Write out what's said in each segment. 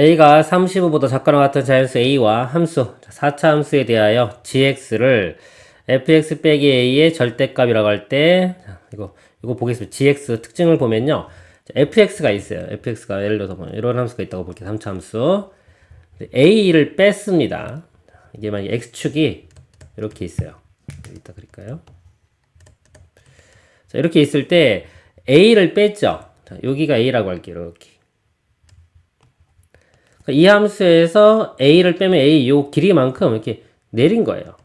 a가 35보다 작거나 같은 자연수 a와 함수 4차 함수에 대하여 gx를 fx 빼기 a의 절대값이라고 할 때 이거 이거 보겠습니다. gx 특징을 보면요. 자, fx가 있어요. fx가 예를 들어서 뭐 이런 함수가 있다고 볼게요. 3차 함수. a를 뺐습니다. 이게 만약 x축이 이렇게 있어요. 이따 그릴까요? 자, 이렇게 있을 때 a를 뺐죠. 자, 여기가 a라고 할게요. 이렇게. 그러니까 이 함수에서 a를 빼면 a 요 길이만큼 이렇게 내린 거예요.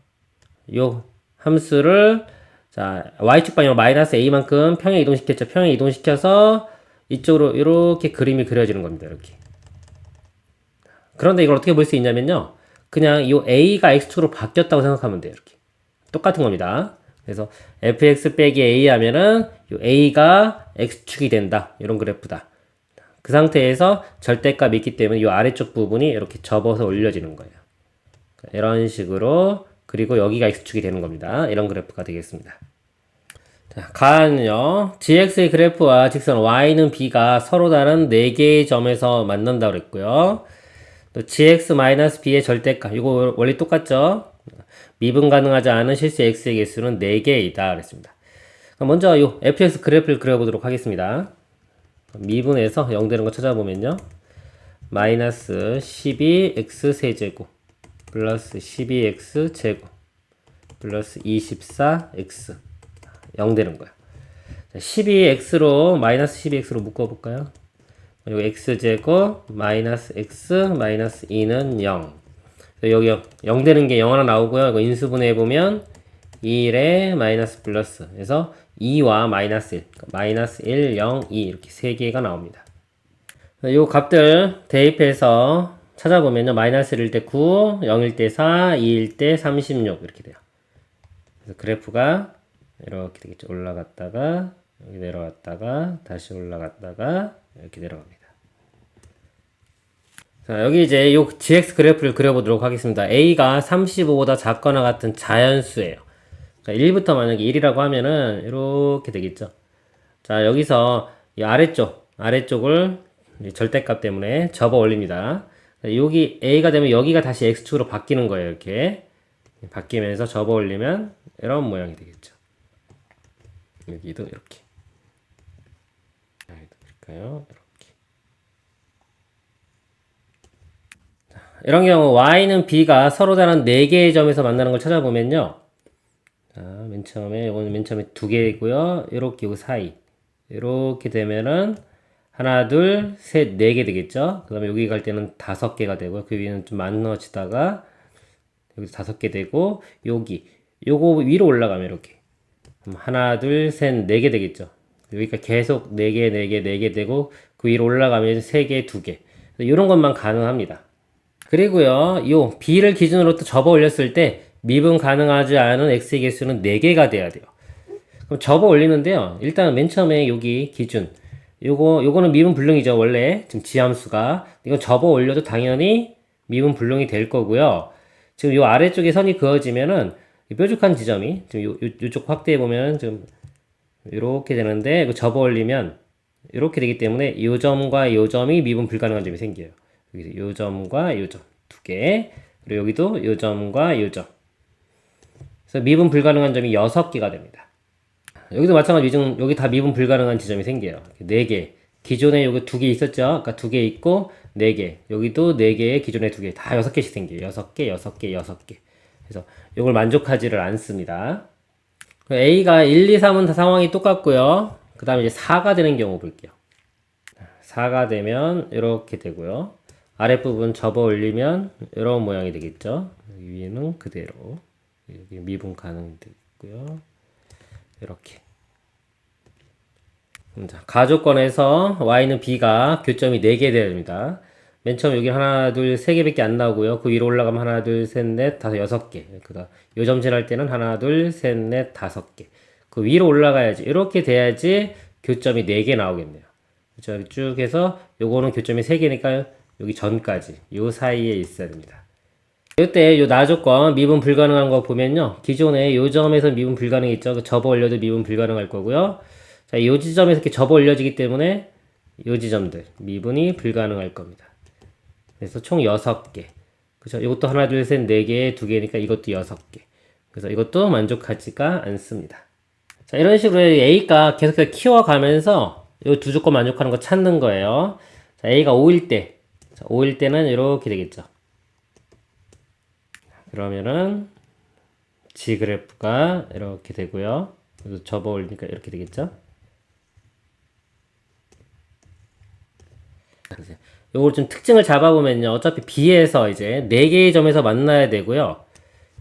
요 함수를 자 y축 방향으로 마이너스 a만큼 평행 이동시켰죠. 평행 이동시켜서 이쪽으로 이렇게 그림이 그려지는 겁니다. 이렇게. 그런데 이걸 어떻게 볼 수 있냐면요. 그냥 이 a가 x축으로 바뀌었다고 생각하면 돼요. 이렇게. 똑같은 겁니다. 그래서 fx 빼기 a 하면은 요 a가 x축이 된다. 이런 그래프다. 그 상태에서 절대값이 있기 때문에 이 아래쪽 부분이 이렇게 접어서 올려지는 거예요. 이런 식으로 그리고 여기가 x축이 되는 겁니다. 이런 그래프가 되겠습니다. 자, 가는요. gx의 그래프와 직선 y는 b가 서로 다른 4개의 점에서 만난다고 그랬고요. 또 gx-b의 절대값 이거 원리 똑같죠? 미분 가능하지 않은 실수 x의 개수는 4개이다 그랬습니다. 먼저 이 fx 그래프를 그려보도록 하겠습니다. 미분에서 0 되는 거 찾아보면요. 마이너스 12x 세제곱 플러스 12x 제곱 플러스 24x 0 되는 거야. 12x로 마이너스 12x로 묶어볼까요? 그리고 x제곱 마이너스 x 마이너스 2는 0 여기 0 되는 게 0 하나 나오고요. 이거 인수분해 보면 1에 마이너스 플러스 그래서 2와 마이너스 1 그러니까 마이너스 1, 0, 2 이렇게 세 개가 나옵니다. 이 값들 대입해서 찾아보면요. 마이너스 1일 때 9, 0일 때 4, 2일 때 36 이렇게 돼요. 그래서 그래프가 이렇게 되겠죠. 올라갔다가 여기 내려갔다가 다시 올라갔다가 이렇게 내려갑니다. 자, 여기 이제 요 gx 그래프를 그려보도록 하겠습니다. a가 35보다 작거나 같은 자연수예요. 자, 1부터 만약에 1이라고 하면은 이렇게 되겠죠. 자, 여기서 이 아래쪽, 아래쪽을 절대값 때문에 접어 올립니다. 자, 여기 a가 되면 여기가 다시 x축으로 바뀌는 거예요. 이렇게 바뀌면서 접어 올리면 이런 모양이 되겠죠. 여기도 이렇게. 여기도 그럴까요? 이렇게. 이런 경우 y는 b가 서로 다른 4개의 점에서 만나는 걸 찾아보면요. 자, 맨 처음에 이거는 맨 처음에 두 개이고요. 이렇게 요 사이. 이렇게 되면은 하나, 둘, 셋, 네 개 되겠죠. 그 다음에 여기 갈 때는 다섯 개가 되고요. 그 위는 좀 만나지다가 여기 다섯 개 되고 여기 요거 위로 올라가면 이렇게 하나, 둘, 셋, 네 개 되겠죠. 여기가 계속 네 개, 네 개, 네 개 되고 그 위로 올라가면 세 개, 두 개. 이런 것만 가능합니다. 그리고요, 요 b를 기준으로 또 접어 올렸을 때 미분 가능하지 않은 x의 개수는 4개가 돼야 돼요. 그럼 접어 올리는데요. 일단 맨 처음에 여기 기준. 요거, 요거는 미분 불능이죠. 원래. 지금 지함수가. 이건 접어 올려도 당연히 미분 불능이 될 거고요. 지금 요 아래쪽에 선이 그어지면은 뾰족한 지점이 지금 요, 요, 요쪽 확대해 보면 좀 이렇게 되는데 이거 접어 올리면 이렇게 되기 때문에 요 점과 요 점이 미분 불가능한 점이 생겨요. 여기서 요 점과 요 점 두 개. 그리고 여기도 요 점과 요 점. 그래서 미분 불가능한 점이 6개가 됩니다. 여기도 마찬가지로 여기 다 미분 불가능한 지점이 생겨요. 4개. 기존에 여기 2개 있었죠? 아까 2개 있고 4개. 여기도 4개에 기존에 2개. 다 6개씩 생겨요. 6개, 6개, 6개. 그래서 이걸 만족하지를 않습니다. A가 1, 2, 3은 다 상황이 똑같고요. 그 다음에 이제 4가 되는 경우 볼게요. 4가 되면 이렇게 되고요. 아랫부분 접어 올리면 이런 모양이 되겠죠. 위에는 그대로. 여기 미분 가능되고요. 이렇게. 자, 가조건에서 y는 b가 교점이 4개 되어야 됩니다. 맨 처음 여기 하나, 둘, 세 개밖에 안 나오고요. 그 위로 올라가면 하나, 둘, 셋, 넷, 다섯, 여섯 개. 그다 요점 칠할 때는 하나, 둘, 셋, 넷, 다섯 개. 그 위로 올라가야지. 이렇게 돼야지 교점이 4개 나오겠네요. 그렇죠? 쭉 해서 요거는 교점이 3개니까 여기 전까지 요 사이에 있어야 됩니다. 이때 요 나조건 미분 불가능한 거 보면요. 기존에 요 점에서 미분 불가능했죠. 그 접어 올려도 미분 불가능할 거고요. 자, 요 지점에서 이렇게 접어 올려지기 때문에 요 지점들 미분이 불가능할 겁니다. 그래서 총 6개. 그죠? 이것도 하나, 둘, 셋, 네 개, 두 개니까 이것도 여섯 개. 그래서 이것도 만족하지가 않습니다. 자, 이런 식으로 A가 계속해서 키워가면서 이 두 조건 만족하는 거 찾는 거예요. 자, A가 5일 때. 자, 5일 때는 이렇게 되겠죠. 그러면은 G 그래프가 이렇게 되고요. 접어 올리니까 이렇게 되겠죠. 요걸 좀 특징을 잡아보면요. 어차피 B에서 이제 4개의 점에서 만나야 되고요.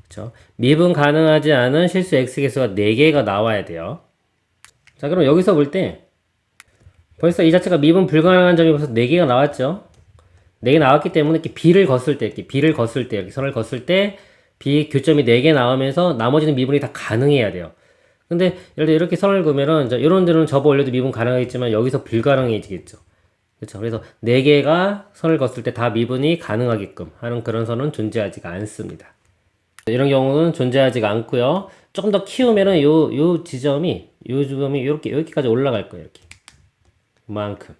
그쵸? 미분 가능하지 않은 실수 X 개수가 4개가 나와야 돼요. 자, 그럼 여기서 볼 때 벌써 이 자체가 미분 불가능한 점이 벌써 4개가 나왔죠. 4개 나왔기 때문에 이렇게 B를 걷을 때, 이렇게 B를 걷을 때, 이렇게 선을 걷을 때 B 교점이 4개 나오면서 나머지는 미분이 다 가능해야 돼요. 근데 예를 들어 이렇게 선을 그으면은 이런 데는 접어 올려도 미분 가능하겠지만 여기서 불가능해지겠죠. 그렇죠. 그래서 네 개가 선을 걷을 때 다 미분이 가능하게끔 하는 그런 선은 존재하지가 않습니다. 이런 경우는 존재하지가 않고요. 조금 더 키우면은 요, 요 지점이, 요 지점이 이렇게, 여기까지 올라갈 거예요. 이렇게. 이만큼.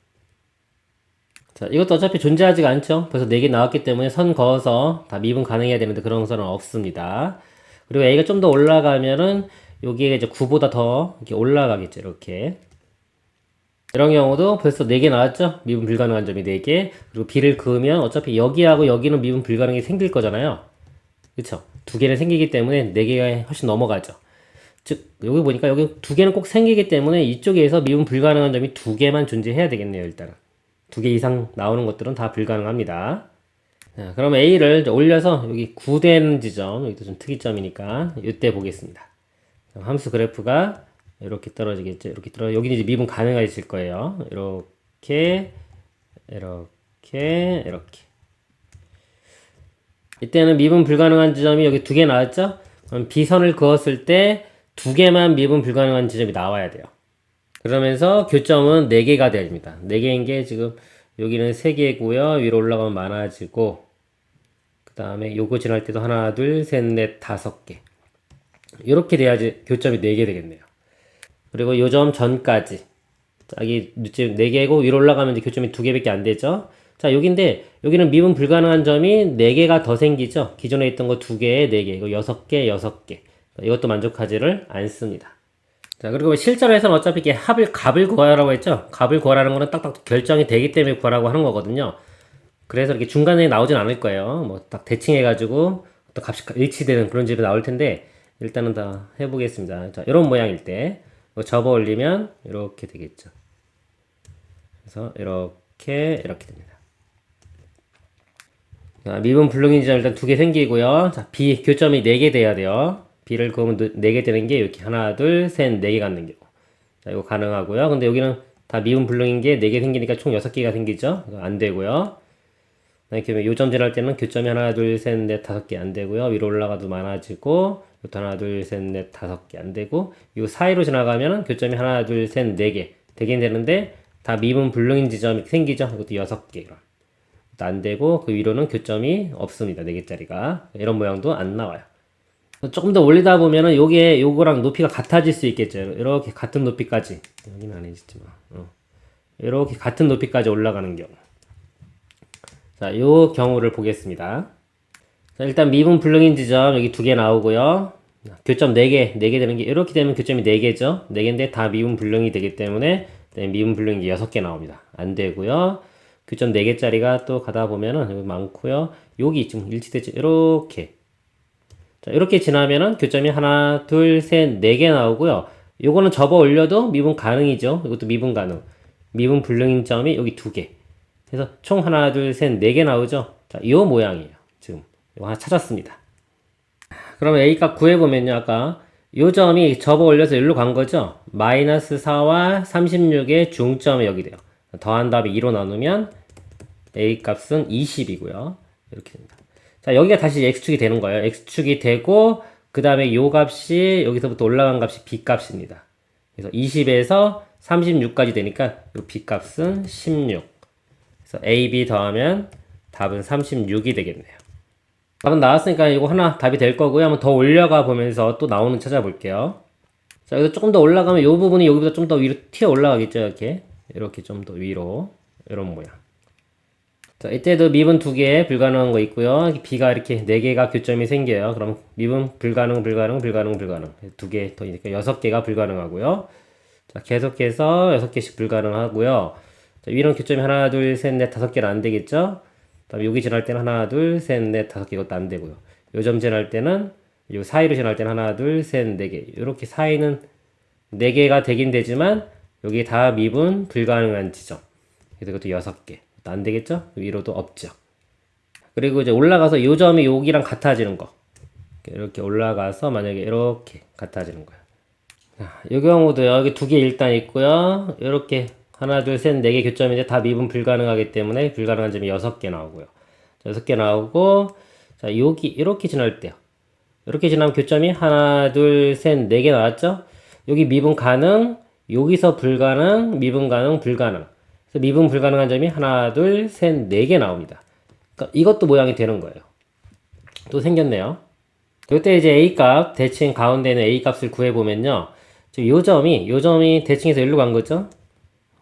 자, 이것도 어차피 존재하지가 않죠. 벌써 4개 나왔기 때문에 선 그어서 다 미분 가능해야 되는데 그런 선은 없습니다. 그리고 A가 좀 더 올라가면은 여기에 이제 9보다 더 이렇게 올라가겠죠. 이렇게. 이런 경우도 벌써 4개 나왔죠? 미분 불가능한 점이 4개. 그리고 B를 그으면 어차피 여기하고 여기는 미분 불가능이 생길 거잖아요. 그쵸? 두 개는 생기기 때문에 4개가 훨씬 넘어가죠. 즉, 여기 보니까 여기 두 개는 꼭 생기기 때문에 이쪽에서 미분 불가능한 점이 두 개만 존재해야 되겠네요, 일단은. 두 개 이상 나오는 것들은 다 불가능합니다. 자, 그럼 A를 올려서 여기 9되는 지점, 여기도 좀 특이점이니까 이때 보겠습니다. 함수 그래프가 이렇게 떨어지겠죠. 이렇게 떨어 여기는 이제 미분 가능해질 거예요. 이렇게 이렇게 이렇게 이때는 미분 불가능한 지점이 여기 두 개 나왔죠? 그럼 B선을 그었을 때 두 개만 미분 불가능한 지점이 나와야 돼요. 그러면서 교점은 4개가 됩니다. 4개인 게 지금 여기는 3개고요. 위로 올라가면 많아지고 그 다음에 요거 지날 때도 하나, 둘, 셋, 넷, 다섯 개 이렇게 돼야지 교점이 4개 되겠네요. 그리고 요점 전까지 자, 여기 지금 4개고 위로 올라가면 이제 교점이 2개밖에 안 되죠. 자, 여기인데 여기는 미분 불가능한 점이 4개가 더 생기죠. 기존에 있던 거 2개에 4개, 이거 6개, 6개. 이것도 만족하지를 않습니다. 자, 그리고 실전에서는 어차피 이게 합을 값을 구하라고 했죠. 값을 구하라는 거는 딱딱 결정이 되기 때문에 구하라고 하는 거거든요. 그래서 이렇게 중간에 나오진 않을 거예요. 뭐 딱 대칭해 가지고 또 값이 일치되는 그런 집이 나올 텐데 일단은 다 해보겠습니다. 자, 이런 모양일 때 접어 올리면 이렇게 되겠죠. 그래서 이렇게 이렇게 됩니다. 자, 미분 불능인지 일단 두 개 생기고요. 자, B 교점이 4개 돼야 돼요. B를 그으면 4개 되는 게 이렇게 하나, 둘, 셋, 4개 갖는 경우. 자, 이거 가능하고요. 근데 여기는 다 미분 불능인 게 4개 생기니까 총 6개가 생기죠. 안 되고요. 이렇게 요점 지날 때는 교점이 하나, 둘, 셋, 넷, 다섯 개 안 되고요. 위로 올라가도 많아지고, 이것도 하나, 둘, 셋, 넷, 다섯 개 안 되고, 이 사이로 지나가면은 교점이 하나, 둘, 셋, 네 개 되긴 되는데, 다 미분 불능인 지점이 생기죠. 이것도 여섯 개. 안 되고, 그 위로는 교점이 없습니다. 네 개짜리가. 이런 모양도 안 나와요. 조금 더 올리다 보면은 요게 요거랑 높이가 같아질 수 있겠죠. 이렇게 같은 높이까지. 여기는 아니지만. 어. 이렇게 같은 높이까지 올라가는 경우. 자, 요 경우를 보겠습니다. 자, 일단 미분 불능인 지점 여기 두 개 나오고요. 교점 4개, 4개 되는 게 이렇게 되면 교점이 4개죠. 4개인데 다 미분 불능이 되기 때문에 네, 미분 불능이 6개 나옵니다. 안 되고요. 교점 4개짜리가 또 가다 보면은 여기 많고요. 여기 지금 일치되죠. 이렇게. 자, 이렇게 지나면은 교점이 하나, 둘, 셋, 네 개 나오고요. 요거는 접어 올려도 미분 가능이죠. 이것도 미분 가능. 미분 불능인 점이 여기 두 개. 그래서 총 하나, 둘, 셋, 네 개 나오죠? 자, 이 모양이에요. 지금. 이거 하나 찾았습니다. 그러면 A값 구해보면요, 아까. 요 점이 접어 올려서 여기로 간 거죠? 마이너스 4와 36의 중점이 여기 돼요. 더한 다음에 2로 나누면 A값은 20이고요. 이렇게 됩니다. 자, 여기가 다시 X축이 되는 거예요. X축이 되고, 그 다음에 요 값이, 여기서부터 올라간 값이 B값입니다. 그래서 20에서 36까지 되니까, 요 B값은 16. 그래서 A, B 더하면 답은 36이 되겠네요. 답은 나왔으니까 이거 하나 답이 될 거고요. 한번 더 올려가 보면서 또 나오는 찾아볼게요. 자, 여기서 조금 더 올라가면 이 부분이 여기보다 좀 더 위로 튀어 올라가겠죠. 이렇게. 이렇게 좀 더 위로. 이런 모양. 자, 이때도 미분 두 개 불가능한 거 있고요. b가 이렇게 네 개가 교점이 생겨요. 그럼 미분 불가능, 불가능, 불가능, 불가능 두 개 더니까 여섯 개가 불가능하고요. 자, 계속해서 여섯 개씩 불가능하고요. 자, 위는 교점이 하나, 둘, 셋, 넷, 다섯 개는 안 되겠죠? 그다음에 여기 지날 때는 하나, 둘, 셋, 넷, 다섯 개 이것도 안 되고요. 요점 지날 때는 요 사이로 지날 때는 하나, 둘, 셋, 네 개. 이렇게 사이는 네 개가 되긴 되지만 여기 다 미분 불가능한 지점. 그래서 이것도 여섯 개. 안 되겠죠? 위로도 없죠. 그리고 이제 올라가서 요 점이 여기랑 같아지는 거. 이렇게 올라가서 만약에 이렇게 같아지는. 자, 이 경우도 여기 두 개 일단 있고요. 이렇게 하나, 둘, 셋, 네 개 교점인데 다 미분 불가능하기 때문에 불가능한 점이 여섯 개 나오고요. 자, 여섯 개 나오고, 자, 여기 이렇게 지날 때요. 이렇게 지나면 교점이 하나, 둘, 셋, 네 개 나왔죠? 여기 미분 가능, 여기서 불가능, 미분 가능, 불가능. 미분 불가능한 점이 하나, 둘, 셋, 네 개 나옵니다. 그러니까 이것도 모양이 되는 거예요. 또 생겼네요. 이때 이제 A 값, 대칭 가운데 있는 A 값을 구해 보면요. 지금 요 점이, 요 점이 대칭에서 일로 간 거죠?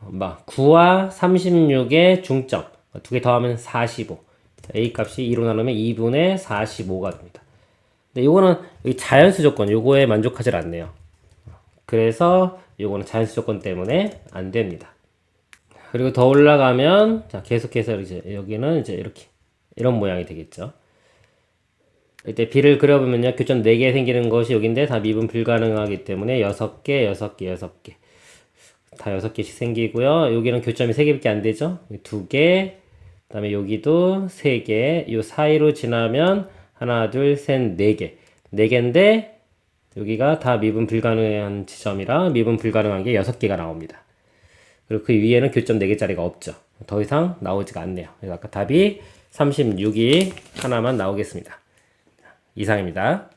막 9와 36의 중점. 두 개 더하면 45. A 값이 2로 나누면 2분의 45가 됩니다. 근데 요거는 자연수 조건, 요거에 만족하지 않네요. 그래서 요거는 자연수 조건 때문에 안 됩니다. 그리고 더 올라가면 자 계속해서 이제 여기는 이제 이렇게 이런 모양이 되겠죠. 이때 B를 그려보면요. 교점 4개 생기는 것이 여기인데 다 미분 불가능하기 때문에 6개, 6개, 6개. 다 6개씩 생기고요. 여기는 교점이 3개밖에 안 되죠. 2개, 그 다음에 여기도 3개. 요 사이로 지나면 하나, 둘, 셋, 4개. 4개인데 여기가 다 미분 불가능한 지점이라 미분 불가능한 게 6개가 나옵니다. 그리고 그 위에는 교점 4개짜리가 없죠. 더 이상 나오지가 않네요. 그래서 아까 답이 36이 하나만 나오겠습니다. 이상입니다.